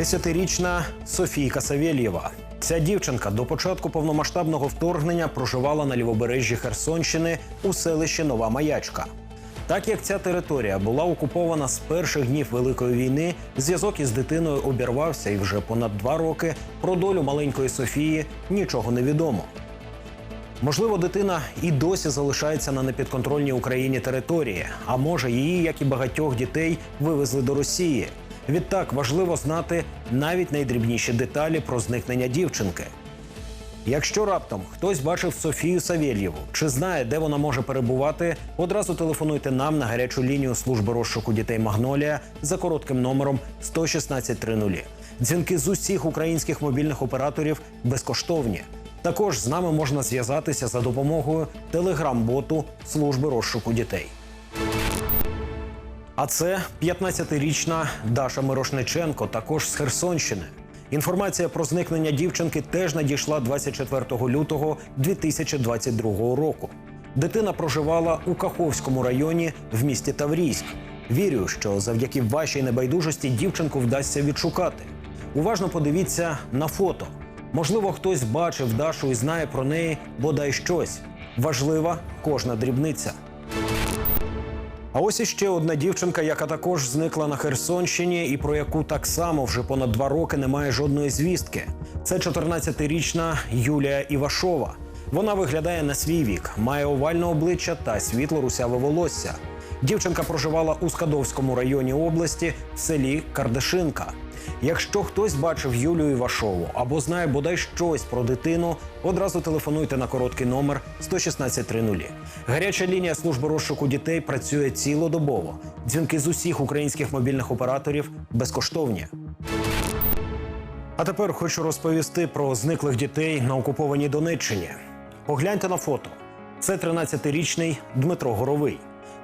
Десятирічна Софійка Савєлєва. Ця дівчинка до початку повномасштабного вторгнення проживала на лівобережжі Херсонщини у селищі Нова Маячка. Так як ця територія була окупована з перших днів Великої війни, зв'язок із дитиною обірвався, і вже понад два роки про долю маленької Софії нічого не відомо. Можливо, дитина і досі залишається на непідконтрольній Україні території, а може, її, як і багатьох дітей, вивезли до Росії. Відтак важливо знати навіть найдрібніші деталі про зникнення дівчинки. Якщо раптом хтось бачив Софію Савєльєву чи знає, де вона може перебувати, одразу телефонуйте нам на гарячу лінію служби розшуку дітей Магнолія за коротким номером 11630. Дзвінки з усіх українських мобільних операторів безкоштовні. Також з нами можна зв'язатися за допомогою телеграм-боту служби розшуку дітей. А це 15-річна Даша Мирошниченко, також з Херсонщини. Інформація про зникнення дівчинки теж надійшла 24 лютого 2022 року. Дитина проживала у Каховському районі в місті Таврійськ. Вірю, що завдяки вашій небайдужості дівчинку вдасться відшукати. Уважно подивіться на фото. Можливо, хтось бачив Дашу і знає про неї бодай щось. Важлива кожна дрібниця. А ось іще одна дівчинка, яка також зникла на Херсонщині, і про яку так само вже понад два роки немає жодної звістки. Це 14-річна Юлія Івашова. Вона виглядає на свій вік, має овальне обличчя та світло русяве волосся. Дівчинка проживала у Скадовському районі області в селі Кардашинка. Якщо хтось бачив Юлію Івашову або знає бодай щось про дитину, одразу телефонуйте на короткий номер 11630. Гаряча лінія служби розшуку дітей працює цілодобово. Дзвінки з усіх українських мобільних операторів безкоштовні. А тепер хочу розповісти про зниклих дітей на окупованій Донеччині. Погляньте на фото. Це 13-річний Дмитро Горовий.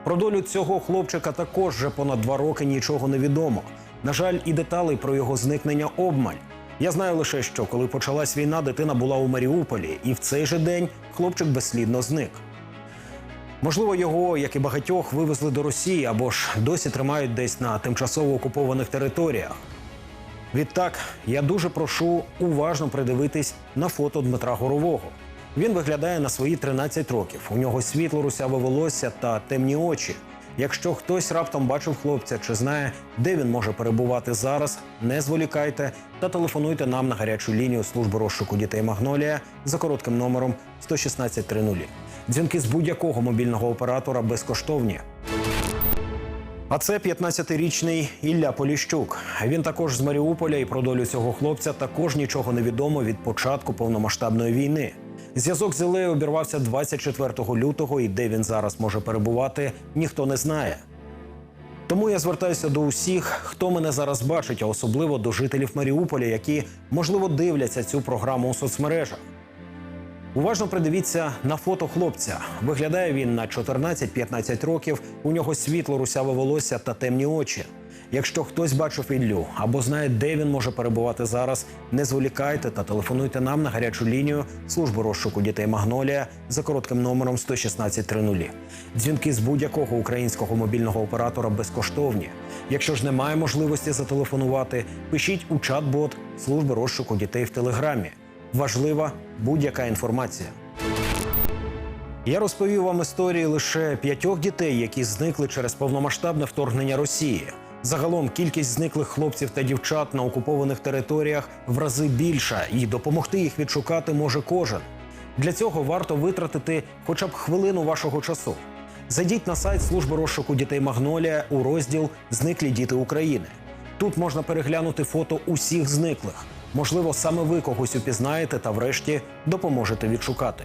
Про долю цього хлопчика також вже понад два роки нічого не відомо. На жаль, і деталей про його зникнення обмаль. Я знаю лише, що коли почалась війна, дитина була у Маріуполі, і в цей же день хлопчик безслідно зник. Можливо, його, як і багатьох, вивезли до Росії або ж досі тримають десь на тимчасово окупованих територіях. Відтак, я дуже прошу уважно придивитись на фото Дмитра Горового. Він виглядає на свої 13 років. У нього світло русяве волосся та темні очі. Якщо хтось раптом бачив хлопця чи знає, де він може перебувати зараз, не зволікайте та телефонуйте нам на гарячу лінію служби розшуку дітей Магнолія за коротким номером 11630. Дзвінки з будь-якого мобільного оператора безкоштовні. А це 15-річний Ілля Поліщук. Він також з Маріуполя, і про долю цього хлопця також нічого не відомо від початку повномасштабної війни. Зв'язок з Ілею обірвався 24 лютого, і де він зараз може перебувати, ніхто не знає. Тому я звертаюся до усіх, хто мене зараз бачить, а особливо до жителів Маріуполя, які можливо дивляться цю програму у соцмережах. Уважно придивіться на фото хлопця. Виглядає він на 14-15 років. У нього світло русяве волосся та темні очі. Якщо хтось бачив Іллю або знає, де він може перебувати зараз, не зволікайте та телефонуйте нам на гарячу лінію служби розшуку дітей Магнолія за коротким номером 11630. Дзвінки з будь-якого українського мобільного оператора безкоштовні. Якщо ж немає можливості зателефонувати, пишіть у чат-бот служби розшуку дітей в телеграмі. Важлива будь-яка інформація. Я розповів вам історії лише п'ятьох дітей, які зникли через повномасштабне вторгнення Росії. Загалом кількість зниклих хлопців та дівчат на окупованих територіях в рази більша, і допомогти їх відшукати може кожен. Для цього варто витратити хоча б хвилину вашого часу. Зайдіть на сайт служби розшуку дітей Магнолія у розділ Зниклі діти України. Тут можна переглянути фото усіх зниклих. Можливо, саме ви когось упізнаєте та, врешті, допоможете відшукати.